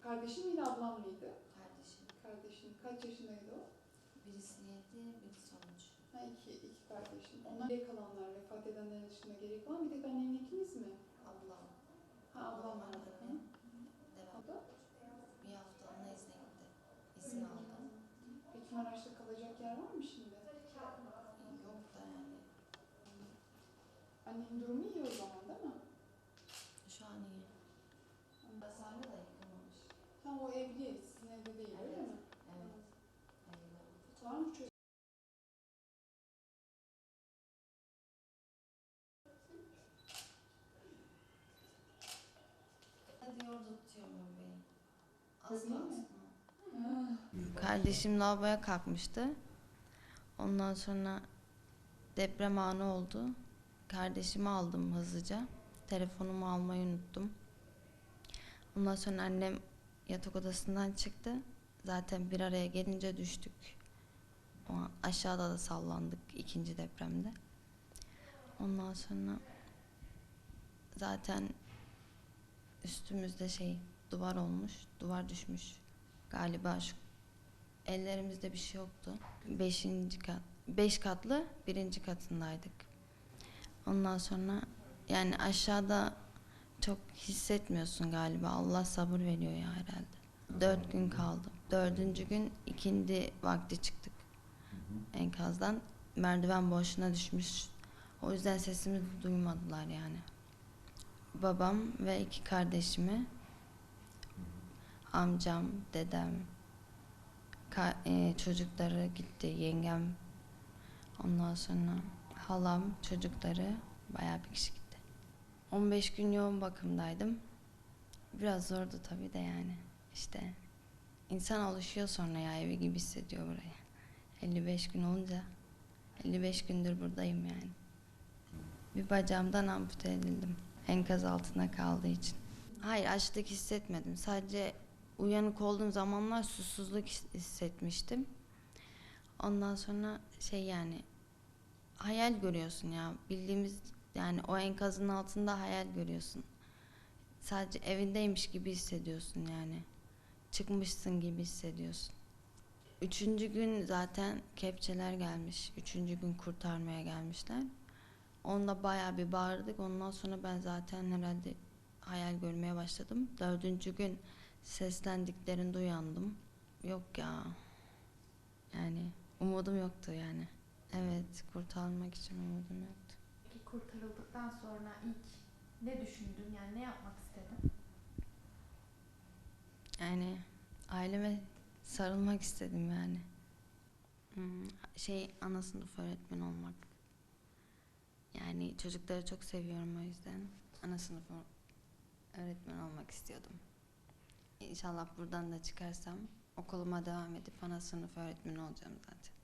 Kardeşin miydi, ablam mıydı? Kardeşim. Kardeşin. Kaç yaşındaydı o? Birisi yedi, birisi on. Ha iki, iki kardeşim. Onlar geri kalanlar, vefat edenlerin dışında geri kalan bir tek annen ikiniz mi? Ablam. Ha ablam var. Hı? Annenin durumu iyi o zaman değil mi? Şu an iyi. Hastane da yıkılmamış. Tam o evli, sizin evde değil öyle mi? Evet. Var mı çocuk? Hadi orada tutuyorum bebeği. Bebeği mi? Asla. Kardeşim lavaboya kalkmıştı. Ondan sonra deprem anı oldu. Kardeşimi aldım hızlıca. Telefonumu almayı unuttum. Ondan sonra annem yatak odasından çıktı. Zaten bir araya gelince düştük. O an aşağıda da sallandık ikinci depremde. Ondan sonra zaten üstümüzde şey duvar olmuş, duvar düşmüş galiba şu ellerimizde bir şey yoktu. Beşinci kat, beş katlı birinci katındaydık. Ondan sonra yani aşağıda çok hissetmiyorsun galiba. Allah sabır veriyor ya herhalde. Dört gün kaldım. Dördüncü gün ikindi vakti çıktık enkazdan. Merdiven boşuna düşmüş. O yüzden sesimizi duymadılar yani. Babam ve iki kardeşimi amcam, dedem, ka- e, çocukları gitti, yengem, ondan sonra halam, çocukları bayağı bir kişi gitti. 15 gün yoğun bakımdaydım. Biraz zordu tabii de yani. İşte insan alışıyor sonra ya evi gibi hissediyor buraya. 55 gün olunca 55 gündür buradayım yani. Bir bacağımdan ampute edildim. Enkaz altında kaldığı için. Hayır açlık hissetmedim. Sadece uyanık olduğum zamanlar susuzluk his- hissetmiştim. Ondan sonra şey yani hayal görüyorsun ya. Bildiğimiz yani o enkazın altında hayal görüyorsun. Sadece evindeymiş gibi hissediyorsun yani. Çıkmışsın gibi hissediyorsun. Üçüncü gün zaten kepçeler gelmiş. Üçüncü gün kurtarmaya gelmişler. Onda bayağı bir bağırdık. Ondan sonra ben zaten herhalde hayal görmeye başladım. Dördüncü gün seslendiklerinde uyandım. Yok ya. Yani umudum yoktu yani. Evet, kurtarmak için umudum yoktu. Peki kurtarıldıktan sonra ilk ne düşündün? Yani ne yapmak istedin? Yani aileme sarılmak istedim yani. Hmm, Şey ana sınıf öğretmen olmak. Yani çocukları çok seviyorum o yüzden ana sınıf öğretmen olmak istiyordum. İnşallah buradan da çıkarsam okuluma devam edip ana sınıf öğretmeni olacağım zaten.